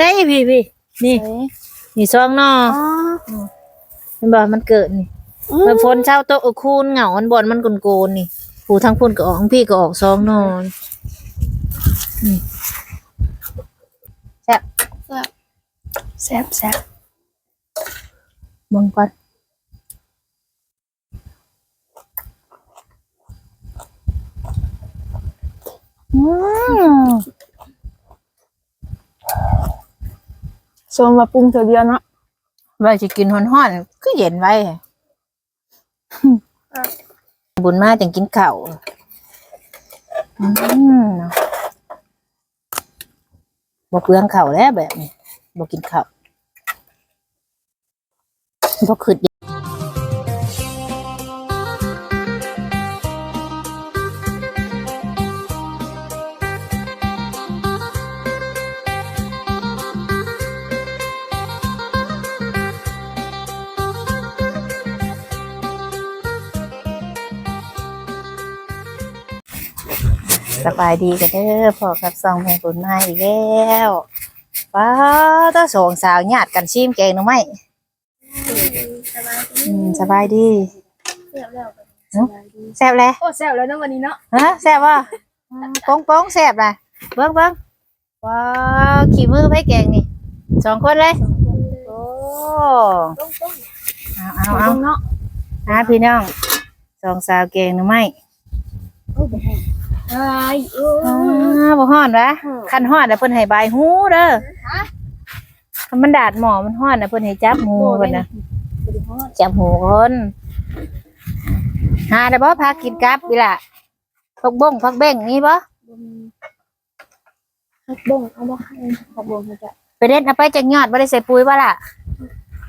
ได้พี่พี่นี่เอ้ยนี่ซองนออ๋อมันบอกมันเกิดนี่อืมมันฝนเช้าโตะคูนเหงาอันบอนมันโกนๆนี่ผู้ทั้งพุ่นก็ออกทั้งพี่ก็ออกซองนอนนี่แซ่บแซ่บแซ่บเบิ่งก่อนอืม โซนมาปรุงเธอเดียวเนาะว่าจะกินห้อนๆก็เย็นไว้ บุญมาจังกินข้าวอืมเนาะบ่เปลืองข้าวแล้วแบบนี้บ่กินข้าวบ่ขึ้น บายดีกันเด้อพ่อครับซองแพงบุญมาอีกแล้วป้าต้องสองสาวญาติกันชิมแกงหน่อไม้อืมสบายดีแซ่บแล้วแซ่บแล้วโอ้แซ่บแล้วเนาะวันนี้เนาะฮะแซ่บว่ป้องป้องแซ่บล่ะเบิ้งเบิ้งว้าวขี่มือไผแกงนี่สองคนเลยโอ้เอาเอาเอาเนาะหาพี่น้องสองสาวแกงหน่อไม้ ไอ้โอ้อ่าบ่ฮ้อนวะคันฮ้อนแล้วเพิ่นให้บายหูเด้อคันมันดาดหมอมันฮ้อนน่ะเพิ่นให้จับหูเพิ่นน่ะจับหูคนหาได้บ่พากินกับอีหล่ะพักบ้งพักเบ้งมีบ่ผักบ่งเอาบ่ผักบ่งเขาจะไปเด็ดเอาไปจากยอดบ่ได้ใส่ปุ๋ยบ่ล่ะ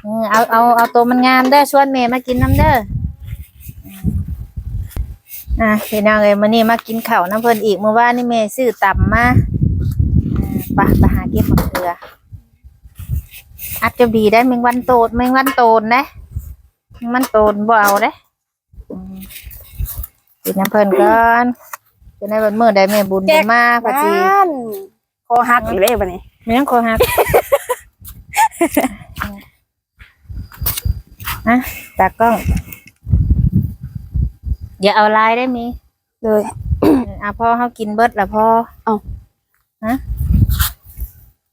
เออเอาเอาเอาตัวมันงามเด้อชวนแม่มากินน้ำเด้อ อะพี่น้องเอ้ยมื้อนี้มากินข้าวน้ำเพิ่นอีกเมื่อวานนี่แม่ซื้อตับมาอ่าไปไปหาเก็บมะเขืออาจจะดีได้แมงวันโตดแมงวันโตนนะแมงวันโตนบ่เอาเด้อืมกินน้ำเพิ่นก่อนจะได้วันมื้อได้แม่บุญได้มาพอดีบ้านคอหักอีกเลยบัดนี้แม่งขอหักอะตากล้อง อย่าเอาลายได้มีเลยเอออะพ่อเฮากินเบิดละพ่อ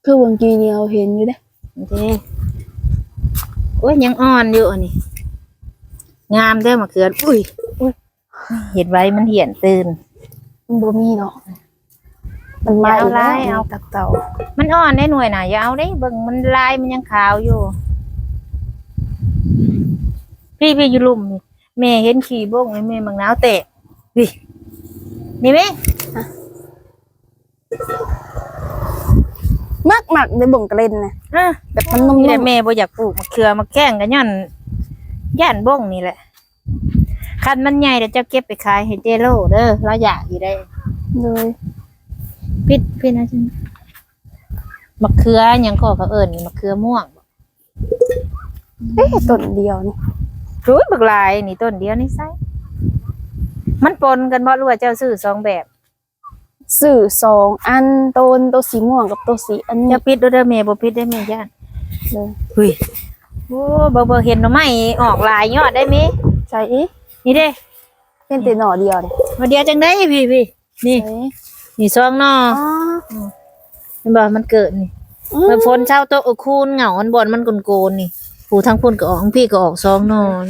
คือวงกีนี่เราเห็นอยู่เด้โอเคโอ้ยยังอ่อนอยู่อันนี้งามเด้อมะเขืออุ้ยอุ้ยเห็นไว้มันเหี่ยนตื่น มันบ่มีเนาะมันอย่ามาเอาอีกแล้วลายเอา ตักเต่ามันอ่อนได้หน่วยน่ะอย่าเอาได้เบิ่งมันลายมันยังขาวอยู่ พี่พี่อยู่ลุ่มนี่ แม่เห็นขี่บ้งไอ้แม่มังนาวเตะวินี่แม่มักมักในบ่งกระเล่นนะอะแบบมันนุ่มนี่แหละๆแม่บ่อยากปลูกมะเขือมาแข้งกันย่อนย่านบ้งนี่แหละคันมันใหญ่เดี๋ยวจะเก็บไปขายให้เจโร่เด้อเราอยากอยู่ได้เลยปิดปิดนะจังมะเขือหยังก็เขาเอิ้นนี่มะเขือม่วงเอ๊ะต้นเดียวนี่ รู้บักหลายนี่ต้นเดียวนี่ไซมันปนกันบ่รู้ว่าเจ้าซื้อสองแบบสื่อสองอันต้นตัวสีม่วงกับตัวสีอันนี้ อย่าปิดเด้อเด้อแม่บ่ปิดได้แม่ย่านเลยเฮ้ยโอ้บ่บ่เห็นหน่อไม้ออกหลายยอดได้มิใช่อีกนี่เด้เป็นแต่หน่อเดียวเลยมาเดียวจังได้พี่พี่นี่เอ๊ะนี่ซองนออ๋อเห็นบ่มันเกิดนี่อืมันมฝนเช้าโตะคูนเหงาอันบอนมันโกนๆนี่ ผู้ทั้งพุ่นก็ออกทั้งพี่ก็ออกซองนอน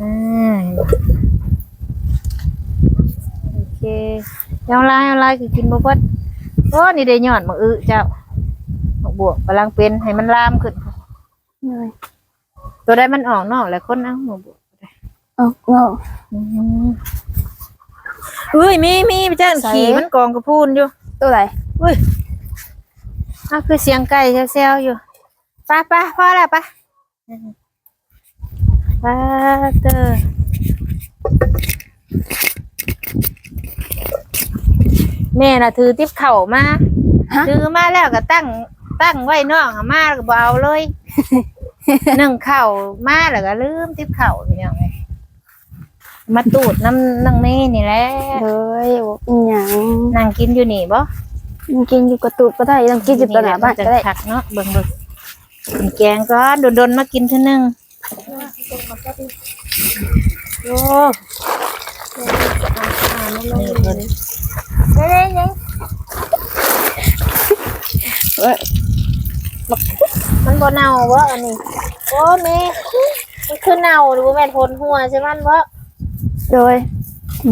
อ่าโอเคเอาลายเอาลายคือกินบ่เบิดโอ้นี่ได้ยอดมาอึเจ้าบักบวกกำลังเป็นให้มันลามขึ้นตัวได้มันออกนอกแล้วคนเอามบวกเอาเอาอืมเฮ้ยมีมีเจ้าขี่มันกองกระพูนอยู่ ตัวไหนอุ้ยอะคือเสียงไก่แซวๆอยู่ไปไปพอแล้วไปไปเตอร์แม่น่ะถือติ๊บเข่ามาฮะถือมาแล้วก็ตั้งตั้งไว้นอกอะมาแล้วก็บ่เอาเลยนึ่งเข่ามาแล้วก็ลืมติ๊บเข่าอย่างเงี้ย มาตูดน้ำนังเมนี่แหละเลยนั่งกินอยู่นี่บ่ยังกินอยู่กระตูบก็ได้ยังกินอยู่ตลาดบ้านก็ได้ผักเนาะเบิ่งเบิ่งกินแกงก็โดนๆมากินเท่านึงโอ้นี่เพิ่นเอ้ยมันบ่เน่าบ่อันนี้โอ้แม่มันคือเน่าหรือบ่แม่นทนหัวใช่มันบ่ โดย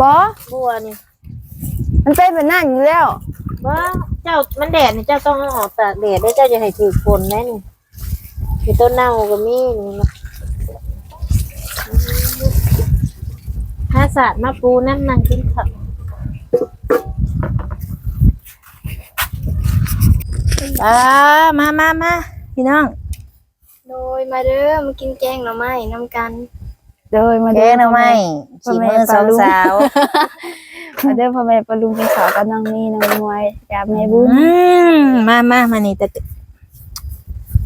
บอบัวนี่มันเป็นแบบนั้นอยู่แล้วบ่เจ้ามันแดดนี่เจ้าต้องเอาออกตากแดดแล้วเจ้าจะให้ถือฝนแน่นี่คือต้นเน่าก็มีนี่นะถ้าสาดมาปูนั่นนั่งกินข้าวอ่ามามามาพี่น้อง โดยมาเด้อมากินแกงหน่อไม้น้ำกัน โดยมาแกเด้องหน่อไม้ฉีมือสองสาวมาเด้อพ่อแม่ปลุงกินข้าวกับน้องนี่น้องมวยยามแม่บุญอืมมามามานี่แต่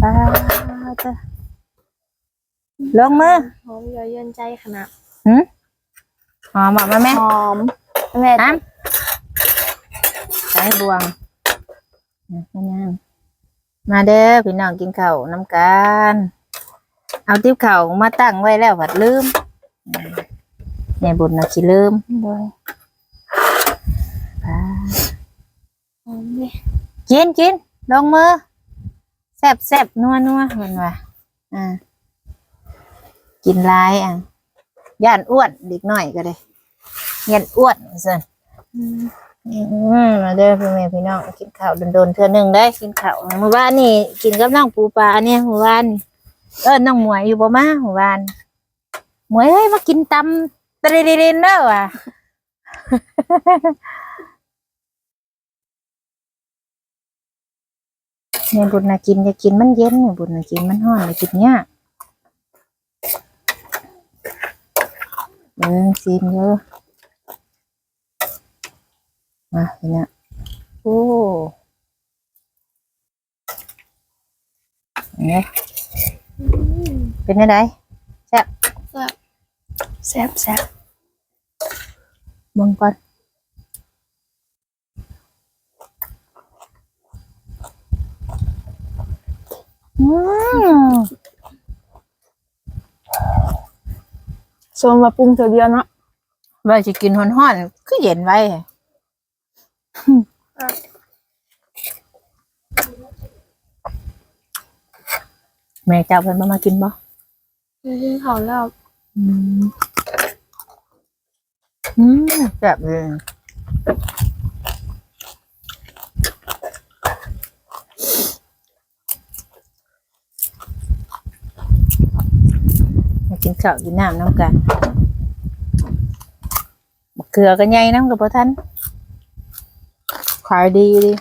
ป้าจ้ะลงมือหอมเยอะเยินใจขนาดหืมหอมบอกมาแม่หอมแม่น้ำใส่บวงนะแม่นางมาเด้อพี่น้องกินข้าวน้ำกัน เอาติ๊บข้ามาตั้งไว้แล้วผัดลืมอืมแม่บุญนะสิลืมโดยป้าหอมเลยกินกินลงมือแซบแซบนัวนัวเหมือนว่าอ่า กินหลายอะย่านอ้วนเด็กหน้อยก็ได้ย่านอ้วนสิอืมาเด้อพี่แม่พี่น้องกินข้าวโดนๆเทื่อหนึงได้กินข้าวเมื่อวานนี่กินกับน้องปูปลาเนี่ยเมื่อวานนี่ เออน้องหมวยอยู่บ่มาเมื่อวานหมวยเฮ้ยมากินตำตะเรเรนเด้อว่ะ เนี่ยบุญนะกินจะกินมันเย็นเนี่ยบุญนะกินมันห้อนจะกินยากเออซีนเยอะมาเนี่ยโอ้เนี่ย เป็นยังไงแซ่บแซ่บเบิ่งก่อนอืมโซนมาปรุงเธอเดียวเนาะว่าจะกินห้อนๆคือเย็นไว้ แม่เจ้าเพิ่นมามากินบ่กินข้าวแล้วอืมอืมแซ่บเลยมากินข้าวกินน้ำน้ำกันมะเขือกันใหญ่น้ำกับพ่ท่านขายดีดี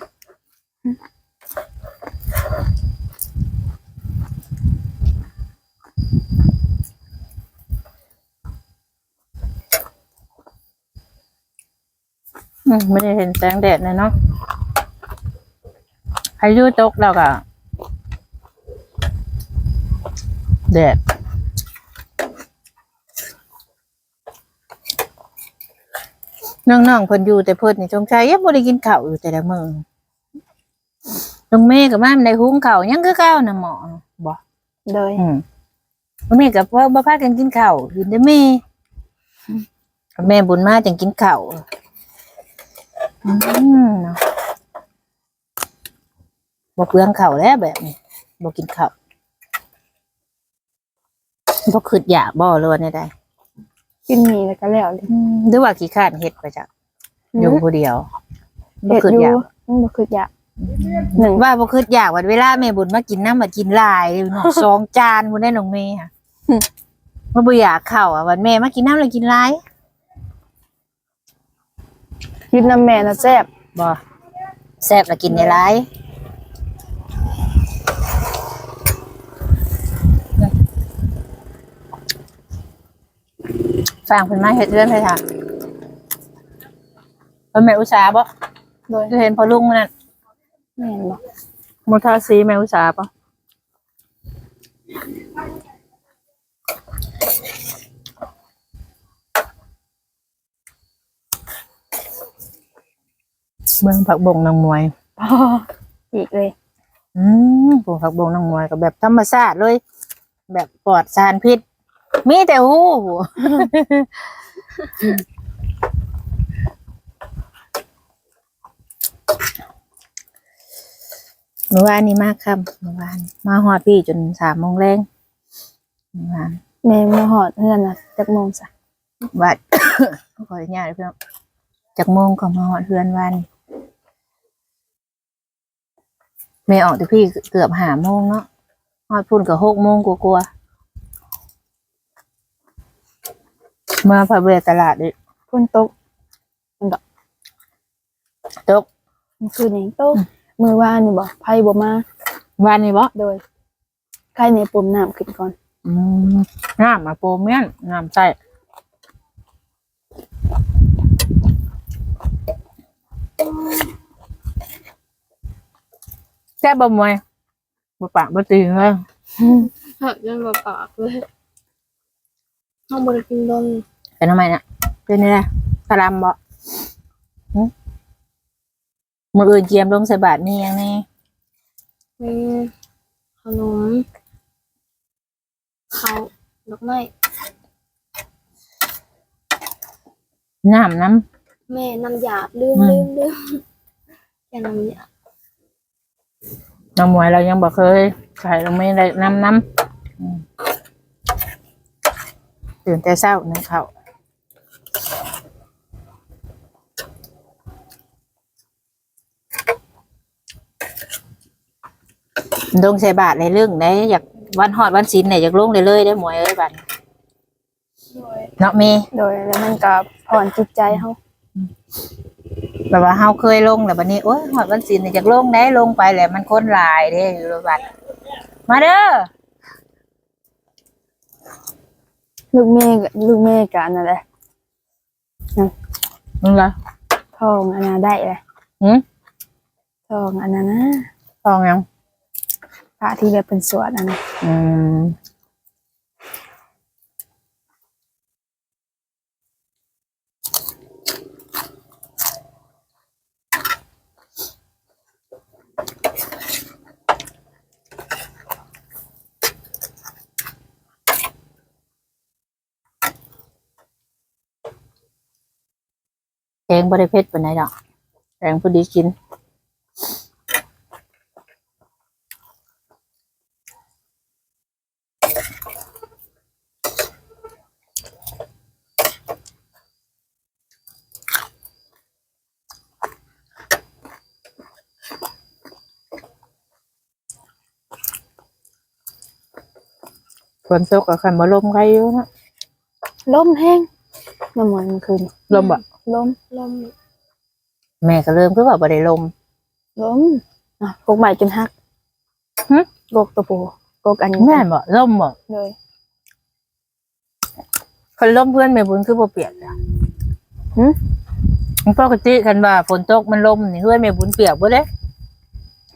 อืมไม่ได้เห็นแสงแดดเลยเนาะพายุตกแล้วก็แดดน้องๆเพิ่นอยู่แต่เพิ่นนี่สงสัยยังบ่ได้กินข้าวอยู่แต่ละมื้อน้องเมย์กับมามันได้หุงข้าวยังคือเก่าน่ะหมอบ่โดยอืมน้องเมย์กับพ่อบ่พากันกินข้าวกินแต่แม่แม่บุญมาจังกินข้าว อืมเนาะบ่เปลืองข้าวแล้วแบบนี้บ่กินข้าวบ่คิดอยากบ่หรือว่าแนวใดกินหมี่แล้วก็แล้วเลยอืมหรือว่าขี้คร้านเฮ็ดไปจ้ะอยู่ผู้เดียวบ่เผ็ดคิดออยู่ยากมันบ่คืออยากหนึ่งว่าบ่คิดอยากวันเวลาแม่บุญมากินน้ำมากินหลายเลยเนาะ สองจานบุญได้น้องเมย์ค่ะว่าบ่อยากเข้าอะวันแม่มากินน้ำแล้วกินหลาย กินน้ำแม่น่ะแซ่บบ่แซ่บแล้วกินได้หลายฟังเพิ่นมาเฮ็ดเรื่องให้ค่ะเพิ่นแม่อุตสาห์บ่โดยคือเห็นพอลุงนั่นแม่นบ่มุทาสีแม่อุตสาห์บ่ เมืองผักบงนางมวยพออีกเลยอืมปลูกผักบงนางมวยก็แบบธรรมชาติเลย แบบปลอดสารพิษ มีแต่หูเมื่อวานนี้มากครับเมื่อวาน มาหอดพี่จนสามโมงแรงเมื่อวานแม่มาหอดเฮือนน่ะจักโมงซะบัด ขออนุญาตเพื่อนจากโมงก็มาหอดเพื่อนวัน แม่ออกแต่พี่เกือบหาโมงเนาะหอดพุ่นกับหกโมงกลัวๆมาพาเบตลาดดิฝนตกตกมันคืนนี้ตกมือวานนี่บ่ไผบ่มาวันนี้บ่โดยใครในปุ่มน้ำขึ้นก่อน อืมน้ำมาโปรเมียนน้ำใส่ ซ่บบ่มวยบ่ปากบ่ตีเลยหักจนบ่ปากเลยเฮาบ่ได้กินโดนเป็นทำไมน่ะเป็นนี่แหละกะหลำบ่หึมืออื่นเจียมลงใส่บาทนี่ยังนี่มีขนมข้าวดอกไม้น้ำน้แม่น้ำหยาบลืมอืมลืมลืมแค่น้ำหยาบำน้ำมวยเรายังบ่เคยใส่ลงไม่ได้น้ำน้ำอืมตื่นแต่เช้านึ่งข้าวลงใส่บาทในเรื่องได้อยากวันหอดวันศีลเนี่ยอยากลงเลยเลยได้หมวยเอ้ยบัดโดยเนาะเมโดยแล้วมันก็ผ่อนจิตใจเฮา แบบว่าเฮาเคยลงแล้วบัดนี้โอ้ยหอดวันศีลเนี่ยอยากลงได้ลงไปแหละมันคนหลายเด้อยู่ระบัดมาเด้อลูกแม่ก็ลูกแม่ก็อันนั่นแหละมึงละทองอันนั้นได้เลยหืมทองอันนั้นนะฟองยังพระที่แบบเป็นสวดอันนั้นอืม แกงบริเพชรปานไหนดอกแกงพอดีกิน ฝนตกกับขันบ่ลมใครอยู่นะลมแห้งน้ำมันคืน ลมบ่ ลมลมแม่ก็เริ่มคือว่าบ่ได้ลมลมอะกกใหม่จนหักหึกกตัวปูกกอันนี้แม่นบ่ลมบ่เลยคันลมเพื่อนแม่บุญคือบ่เปียกจ้ะหึมันปกติคันว่าฝนตกมันลมนี่เพื่อนแม่บุญเปียกบ่เด้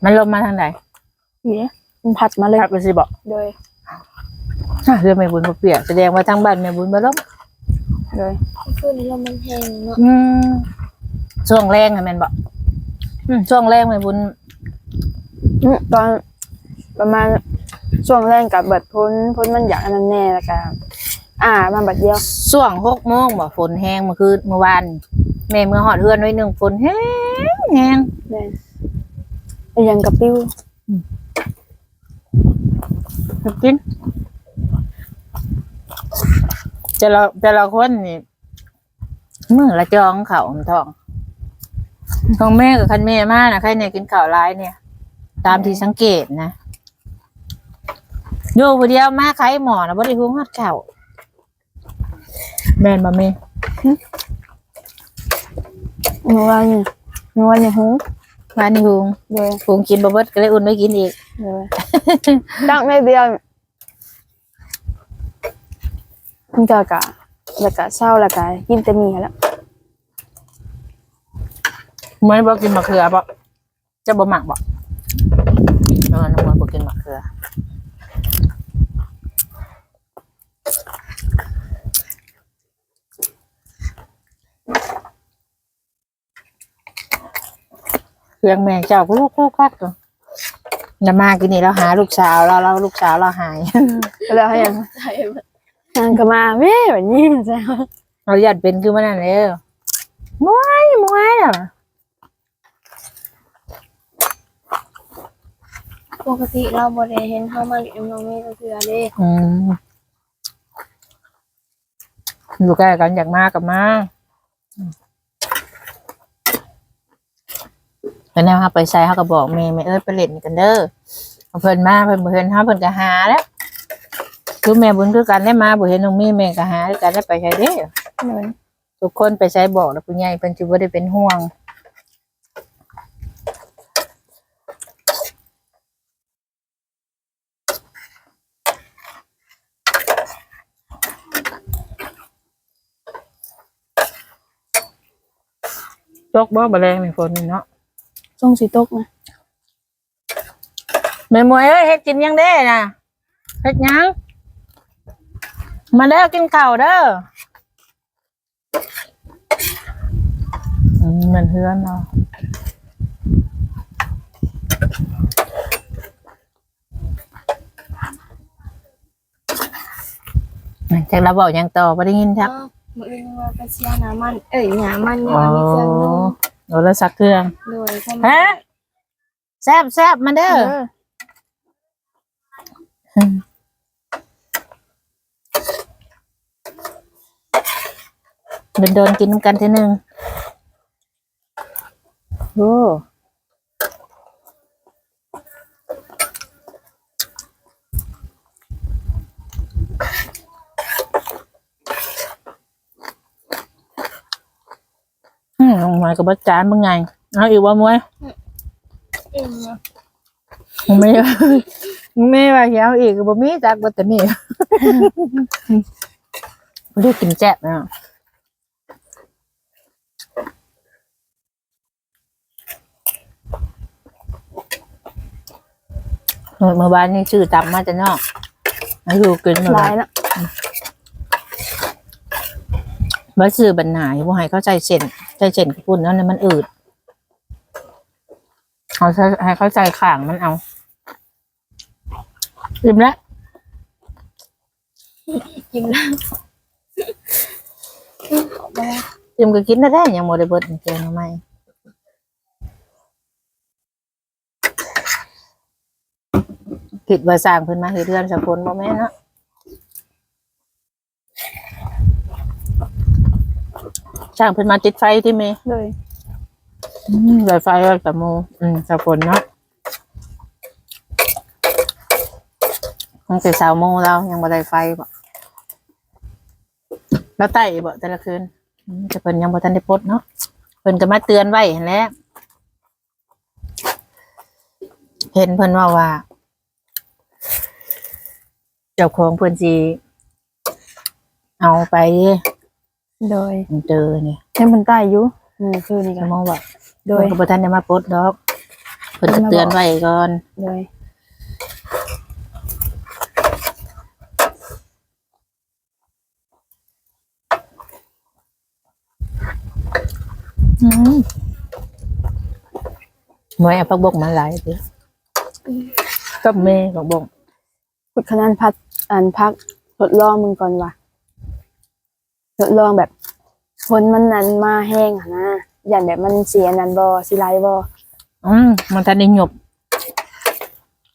มันลมมาทางไหนนี่เนี่ยมันพัดมาเลยครับไปสิบ่เลยอะเพื่อนแม่บุญบ่เปียกแสดงว่าทางบ้านแม่บุญบ่ลม เลยคืนนี้ลมมันแห้งเนาะอืมช่วงแรงอะแม่นบ่อืมช่วงแรงแม่บุญอื้อตอนประมาณช่วงแรกกับเบิดพ้นพ้นมันอยากอันนั้นแน่แล้วกันอ่ามันบัดเดียวช่วง6โมงบ่ฝนแห้งเมื่อคืนเมื่อวานแม่เมื่อฮอดเฮือนไว้หนึ่งฝนแห้งแห้งแน่ยังกับปิ้วกิน แต่ละแต่ละคนนี่มือละจองเขาวทองของแม่กับคันแม่มานะใครเนี่ยกินข้าวร้ายเนี่ย ตามที่สังเกตนะอยู่ผู้เดียวมาใครหมอนะบ่ได้หุงฮอดข้าวแม่นบ่แม่เมื่อวานเนี่ยเมื่อวานเนี่ยหูว่านี่หุงเลย หุงกินบ่เบิดก็เลยอุ่นไว้กินอีก เลย ตั้งไม่เดียว มันก็กะแล้วก็เศร้าแล้วก็กินแต่หมีแล้วมื้อบ่กินมะเขือบ่จะบ่หมักบ่เออน้ำมันบ่กินมะเขือเครื่องแม่เจ้าก็ลูกลูกคักตัวน่ะมากินนี่เราหาลูกสาวเราเราลูกสาวเราหาย แล้วให้ยังใช่ แบบนางก็มาแม่แบบนี้มันแซ่บเราอยากเป็นคือมันนั่นเลยมวยมวยอะปกติเราบ่ได้เห็นเขามาเลี้ยงน้องเมย์ก็คืออะไรอืมอยู่ใกล้กันอยากมากับมาแล้วแนวเขาไปใช้เขาก็บอกเมย์ไม่เอ้ยไปเล่นกันเด้อเอาเพิ่นมาเพิ่นบ่เพิ่นหาเพิ่นก็หาแล้ว คือแม่บุญคือกันได้มาบ่เห็นน้องมีแม่ก็หาด้วยกันได้ไปใช้เด้อเหมือนทุกคนไปใช้บอกแล้วผู้ใหญ่เพิ่นสิบ่ได้เป็นห่วงตกบ่บ่แรงในฝนนี่เนาะทรงสีตกนะแม่หมวยเอ้ยเฮ็ดกินยังเด้น่ะเฮ็ดหยัง มาเด้อกินข้าวเด้ออืมมันเฮือนเนาะจากเราบอกหยังต่อบ่ได้ยินครับอ้าวมืออื่นว่าไปเชียร์น้ำมัน เอ้ยหยามันเนี่ยอ๋อมีเครื่องนุ่งโอ้แล้วสักเครื่องโดยเข้าฮะมาแซ่บแซ่บมาเด้อ เออเดินเดินๆกินกันทีหนึ่งโอ้อืมลงมากับบจานมึงไงเอาอีกว่ามวยเองเนาะมึงไม่มึงไม่ว่าสิเอาอีกบ่มีจักบ่แต่นี่ดูกินแจ๊บนะ เมื่อวานนี่ชื่อตำมาจะนอกให้ดูกินเมื่อายนหลาวละว่าซื้อบรรหายว่าให้เขาใจเส้นใจเส้นกับปุ่นนั่นน่ะมันอืดเขาใช้ให้เขาใจข่างมันเอาอิ่มแล้วกินแล้วขอไปแล้วอิ่มก็กินได้ยังโมได้เบิดเจอมาใหม่ คิดว่าสร้างเพิ่นมาเฮ็ดเรือนสะพนบ่แม่นเนาะสร้างเพิ่นมาติดไฟที่เมเลยอืมไฟไฟก็กับโมอืมสะพนเนาะมันเป็นสาวโมเรายังบ่ได้ไฟบ่แล้วไต่บ่แต่ละคืนอืมแต่เพิ่นยังบ่ทันได้ปลดเนาะเพิ่นก็มาเตือนไว้หั่นแหละเห็นเพิ่นว่าว่า เจ้าของเพิ่นสิเอาไปโดยเจอเนี่ยให้มันใต้อยู่อืมคือนี่ก็กันมองว่าโดเพิ่ยนก็บ่ทันได้มาปลดดอกเพิ่นก็เตือนไว้ก่อนโดยอืมหมวยเอาผักบกมาหลายเด้อกับแม่ผักบกขุดคะแนนพัด อ่านพักทดลองมึงก่อนว่ะทดลองแบบฝนมันนั้นมาแห้งอะนะอย่างแบบมันเสียนันบอสิไลบออืมมันทันได้หยบ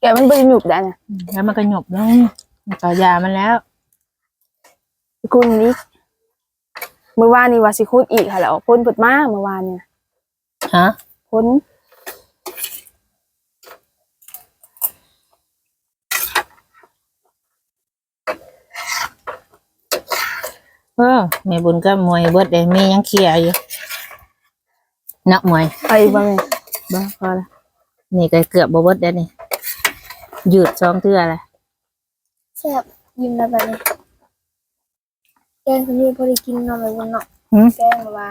แกมันเบิ่งหยุบได้นะแล้วมันก็หยบแล้วมันก็ยามันแล้วคุณนี้เมื่อวานนี้ว่าสิคุดอีกค่ะแล้วพ้นเปิดมาเมื่อวานเนี่ยฮะพ้น เออแม่บุญก็มวยเบิดได้แม่ยังเคลียร์อยู่เนาะมวย ไปบ้างบ้าพอละนี่ก็เกือบบ่เบิดแล้วนี่ยืดสองเทื่อละแซ่บยิ้มแล้วแบบนี้แกงคนนี้พอได้กินเนาะแบบว่าเนาะหืม แกงแบบว่า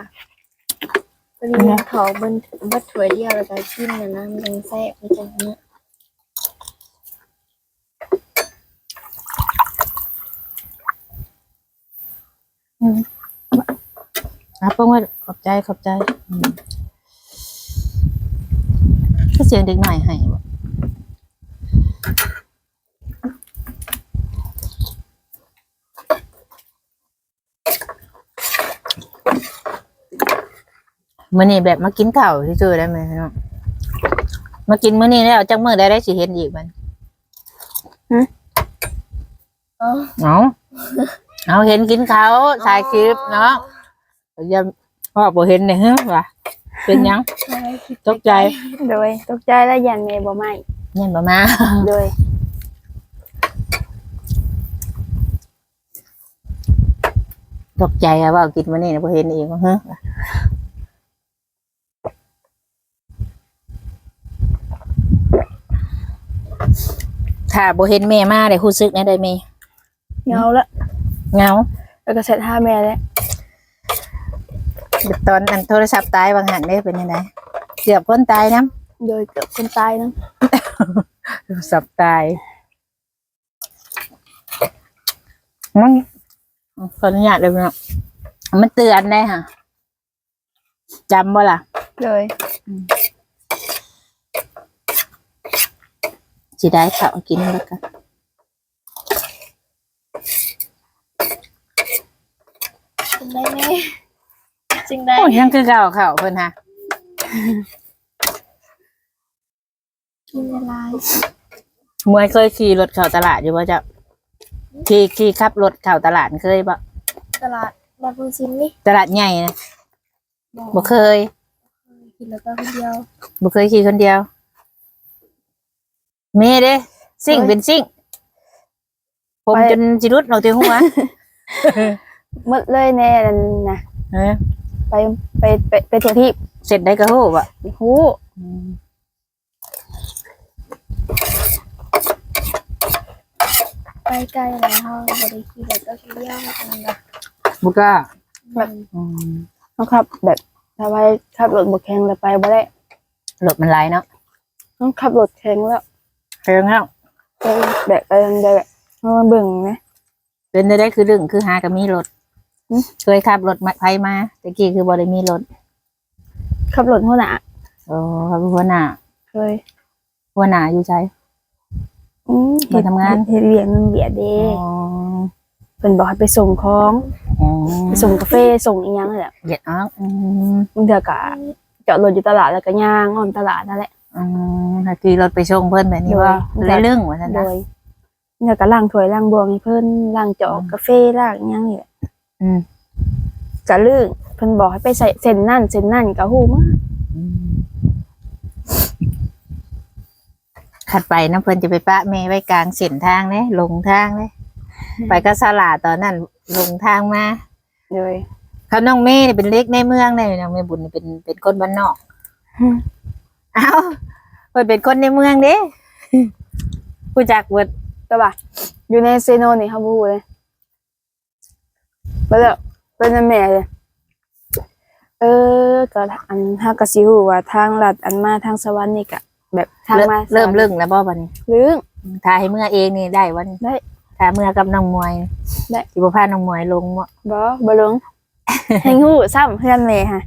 พอดีเขาเบิ้นเบิ้ถ้วยเดียวแล้วก็กินน่ะนะมันยังแซ่บมันจังเนี้ย อะเพิ่งว่าขอบใจขอบใจอืมสียงเด็กหน่อยให้บ่มื้อนี้แบบมากินข้าวซื่อๆได้ไหมเนาะมากินมื้อนี้แล้วจังมื้อได้ได้สิเห็นอีกมันอ๋อเอา เอาเห็นกินเขาวถ่ายคลิปเนาะอย่าพ่อบ่เห็นเนี่ยฮะวะเป็นหยังอะไรคิดตกใจโดยตกใจแล้วยันเมย์บ่ไหมเงี้ยบ่มาโดยตกใจอะว่ากินมื้อนี้น่ะบ่เห็นอีกว่าฮะถ้าบ่เห็นแม่มาได้รู้สึกแน่ได้แม่เงาละ เหงาแล้วก็เสร็จห้าแม่แล้วตอนอันโทรศัพท์ตายบางหันได้เป็นยังไงเกือบคนตายนํโดยเกือบคนตายนะโทรศัพท์ตายมันขออนุญาตเลยเนาะมันเตือนได้ค่ะจำบ่ล่ะโดยสิได้ข้าวกินแล้วกัน จึงได้ไหมจึงได้โอ้ยยังคือเก่าข้าวเพิ่นฮะกินละลายมวยเคยขี่รถเข้าตลาดอยู่บ่เจ้าขี่ขี่ขับรถเข้าตลาดเคยบ่ตลาดบาบูชินนี่ตลาดใหญ่นะบ่เคยกินแล้วก็คนเดียวบ่เคยขี่คนเดียวเมเด้ซิ่งเป็นซิ่งผมจนสิรุดออกจากหัว หมดเลยแน่นั่นนะเออไปไปไปไปทั่วที่เสร็จได้ก็ฮู้บ่หูไปไกลแล้วเฮาบ่ได้คิดแล้วก็คนเดียวกันนะบุกล้าแบบอืมต้องขับ แบบถ้าไปขับรถบกแข็งแล้วไปบ่ได้รถมันหลายเนาะต้องขับรถแข็งแล้วเรื่องแล้วเออแบบเออแบบเอามาเบิ่งนะเป็นได้ได้คือเรื่องคือหาก็มีรถอืม เคยขับรถมาไผมาแต่กี้คือบ่ได้มีรถขับรถหัวหน้าโอ้ครับหัวหน้าเคยหัวหน้าอยู่ใจอืมไปทำงานเฮ็ดเวียงเบียดเด้อ๋อเพิ่นบอกให้ไปส่งของอ๋อไปส่งกาแฟส่งอีหยังนั่นแหละเหยียดอ๋ออืมบางเทื่อก็จอดรถอยู่ตลาดแล้วก็ย่างอ้อมตลาดนั่นแหละอืมถ้าขี่รถไปส่งเพิ่นแบบนี้ว่าโดยเลยเรื่องว่าซั่นโดนะยเนี่ยก็ล้างถ้วยล้างบวงให้เพิ่นล้างจอกกาแฟล้างอิหยังนี่แหละ อืมก็ลื่นเพิ่นบอกให้ไปใส่เส้นนั่นเส้นนั่นก็ฮู้มาอืมขัดไปน้ำเพิ่นจะไปปะแม่ไว้กลางเส้นทางเด้ลงทางเด้ไปก็สลาดตอนนั้นลงทางมาโดยเขาน้องเมย์นี่เป็นเล็กในเมืองเลยน้องเมย์บุญนี่เป็นเป็นคนบ้านนอกอืมเอ้าเพิ่นเป็นคนในเมืองเด้ผู้จักเวิร์ดแต่ว่าอยู่ในเซโนนี่เขาบ่ฮู้เลยไป แล้วเป็นอันแม่เลยเออก็อันเฮาก็สิฮู้ว่าทางลัดอันมาทางสวรรค์นี่ก็แบบทางเริ่มมาเริ่มเรื่องแล้วบ่บัดนี้เรื่องถ้าให้เมื่อเองนี่ได้วันได้ ถ้าเมื่อกับน้องมวย ได้สิบ่พาน้องมวยลงบ่บ่บ่ลงแฮงฮู้ซ้ำเพื่อนแม่ค่ะ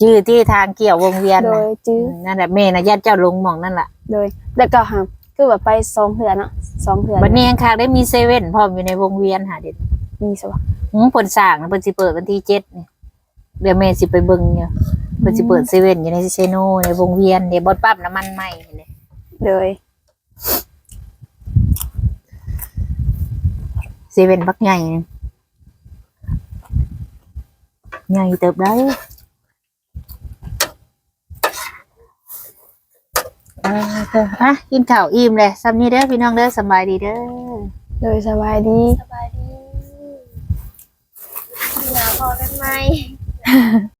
ชื่อที่ทางเกี่ยววงเวียนโดน่ะยจื้อนั่นแหละแม่น่ะญาติเจ้าลงหม่องนั่นล่ะโดยแล้วก็หา คือแบบไปสองเถื่อเนาะสองเถื่อบัดนี้ยังคางได้มีเซเว่นพร้อมอยู่ในวงเวียนหาเด็ดมีสวะหืมเพิ่นสร้างนะเพิ่นสิเปิดวันที่7นี่เดี๋ยวแม่สิไปเบิ่งอยู่เพิ่นสิเปิดเซเว่นอยู่ในเซโนในวงเวียนเดี๋ยวบ่ปั๊มน้ำมันใหม่นี่โดยเซเว่นบักใหญ่นี่ใหญ่เติบได้ ออเอออะกินข้าวอิ่มเลยซ้ำนี้เด้อพี่น้องเด้อสำบายดีเด้อโดยสบายดี สบายดีหนาวพอกันไหม